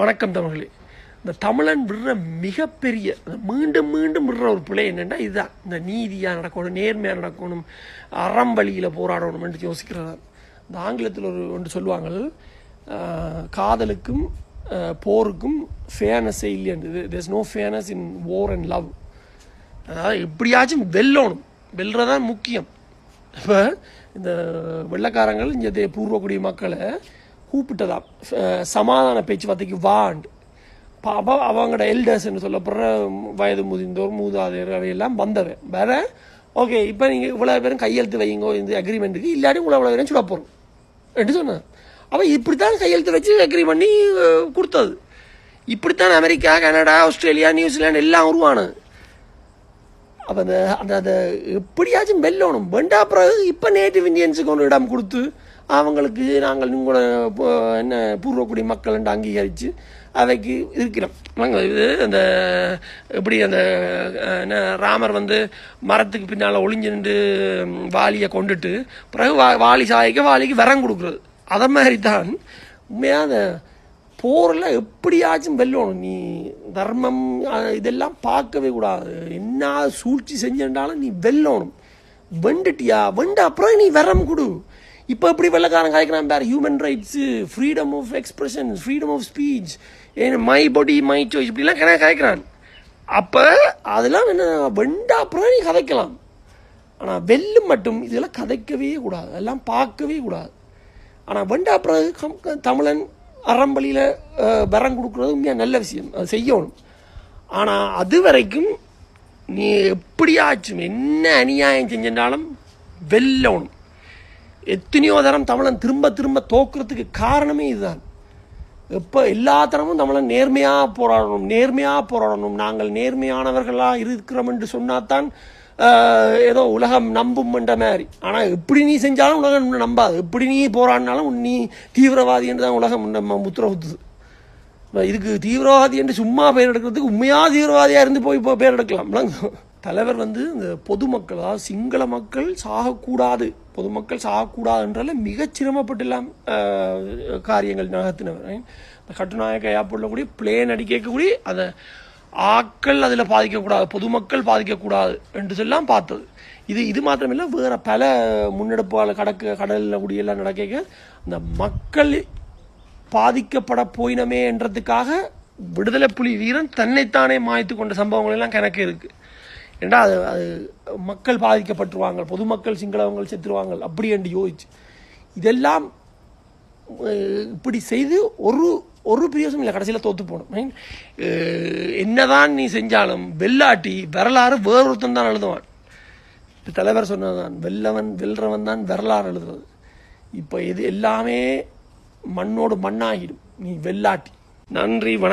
வணக்கம் தமிழர்களே. இந்த தமிழன் விடுற மிகப்பெரிய மீண்டும் மீண்டும் விடுற ஒரு பிழை என்னென்னா இதுதான். இந்த நீதியாக நடக்கணும் நேர்மையாக நடக்கணும் அறம் வழியில் போராடணும் என்று யோசிக்கிறதா இந்த ஆங்கிலத்தில் ஒரு ஒன்று சொல்லுவாங்க காதலுக்கும் போருக்கும் ஃபேர்னஸே இல்லைன்றது there's no fairness in war and love அதாவது எப்படியாச்சும் வெல்லணும். வெல்றதான் முக்கியம். இப்போ இந்த வெள்ளக்காரங்கள் இங்கே பூர்வக்குடி மக்களை கூப்பிட்டதாம் சமாதான பேச்சுவார்த்தைக்கு வாண்டு. அப்போ அவங்களோட எல்டர்ஸ்ன்னு சொல்லப்படுற வயது முதிர்ந்தோர் மூதாதையர் அவையெல்லாம் வந்தவன் வேற ஓகே இப்போ நீங்கள் இவ்வளோ பேரும் கையெழுத்து வைங்கோ இந்த அக்ரிமெண்ட்டுக்கு இல்லாட்டி இவ்வளோ இவ்வளோ பேரும் சுட போகிறோம் என்று சொன்னான் இப்படி இப்படித்தான் கையெழுத்து வச்சு அக்ரி பண்ணி கொடுத்தது. இப்படித்தான் அமெரிக்கா கனடா ஆஸ்திரேலியா நியூசிலாண்டு எல்லாம் உருவானது. அப்போ அந்த அந்த அதை எப்படியாச்சும் வெல்லணும். வேண்டா பிறகு இப்போ நேட்டிவ் இந்தியன்ஸுக்கு ஒன்று இடம் கொடுத்து அவங்களுக்கு நாங்கள் உங்களோட என்ன பூர்வக்குடி மக்கள் என்று அங்கீகரித்து அவைக்கு இருக்கிறோம். நாங்கள் இது அந்த எப்படி அந்த என்ன ராமர் வந்து மரத்துக்கு பின்னால் ஒளிஞ்சு நின்று வாலியை கொண்டுட்டு பிறகு வா வாலி சாய்க்க வாலிக்கு வரம் கொடுக்குறது. அதை மாதிரி தான் உண்மையாக அந்த போரில் எப்படியாச்சும் வெல்லணும். நீ தர்மம் இதெல்லாம் பார்க்கவே கூடாது. என்ன சூழ்ச்சி செஞ்சிருந்தாலும் நீ வெல்லணும். வெண்டுட்டியா? வெண்ட அப்புறம் நீ வரம் கொடு. இப்போ எப்படி வெள்ளக்காரன் காய்க்கிறான் பேர். Human rights freedom of expression freedom of speech and my body my choice இப்படிலாம் கிணா காய்க்கிறான் அப்போ அதெல்லாம் என்ன வெண்டா அப்புறம் நீ கதைக்கலாம். ஆனால் வெல்லும் மட்டும் இதெல்லாம் கதைக்கவே கூடாது. அதெல்லாம் பார்க்கவே கூடாது. ஆனால் வெண்டா பிறகு கம்- தமிழன் அறம்பலியில் வரம் கொடுக்குறது உண்மையாக நல்ல விஷயம். அது செய்யணும். ஆனால் அது வரைக்கும் நீ எப்படியாச்சும் என்ன அநியாயம் செஞ்சிருந்தாலும் வெல்லணும். எத்தனையோ தரம் தமிழன் திரும்ப திரும்ப தோக்குறதுக்கு காரணமே இதுதான். எப்போ எல்லா தரமும் தமிழன் நேர்மையாக போராடணும் நேர்மையாக போராடணும். நாங்கள் நேர்மையானவர்களாக இருக்கிறோம் என்று சொன்னாதான் ஏதோ உலகம் நம்பும் என்ற மாதிரி. ஆனால் எப்படி நீ செஞ்சாலும் உலகம் நம்பாது. எப்படி நீ போராடினாலும் நீ தீவிரவாதி என்று தான் உலகம் நம்ம முத்திர குத்துது இதுக்கு தீவிரவாதி என்று சும்மா பேர் எடுக்கிறதுக்கு உண்மையாக தீவிரவாதியாக இருந்து போய் இப்போ பேர் எடுக்கலாம். தலைவர் வந்து இந்த பொதுமக்கள் அதாவது சிங்கள மக்கள் சாகக்கூடாது. பொதுமக்கள் சாகக்கூடாதுன்றால மிக சிரமப்பட்டுலாம் காரியங்கள் நகர்த்தினவர். இந்த கட்டுநாயக்க ஏர்போர்ட்டில் கூடிய பிளேன் அடிக்கக்கூடிய அதை ஆக்கள் அதில் பாதிக்கக்கூடாது பொதுமக்கள் பாதிக்கக்கூடாது என்று சொல்லலாம் பார்த்தது. இது இது மாத்திரமில்லை வேற பல முன்னெடுப்புகள் கடக்க கடலில் குடியெல்லாம் நடக்க அந்த மக்கள் பாதிக்கப்பட போயினமே என்றதுக்காக விடுதலை புலி வீரன் தன்னைத்தானே மாய்த்து கொண்ட சம்பவங்கள் எல்லாம் கணக்கு இருக்கு. ஏண்டா அது அது மக்கள் பாதிக்கப்பட்டுருவாங்க பொதுமக்கள் சிங்களவங்கள் செத்துருவாங்க அப்படி என்று யோசிச்சு. இதெல்லாம் இப்படி செய்து ஒரு ஒரு பிரியோசனம் இல்லை கடைசியில் தோத்து போகணும் என்னதான் நீ செஞ்சாலும் வெள்ளாட்டி வரலாறு வேறொருத்தன் தான் எழுதுவான் இப்ப தலைவர் சொன்னதுதான் வெல்லவன் வெல்றவன் தான் வரலாறு எழுதுறது இப்போ இது எல்லாமே மண்ணோடு மண்ணாகிடும். நீ வெள்ளாட்டி. நன்றி வணக்கம்.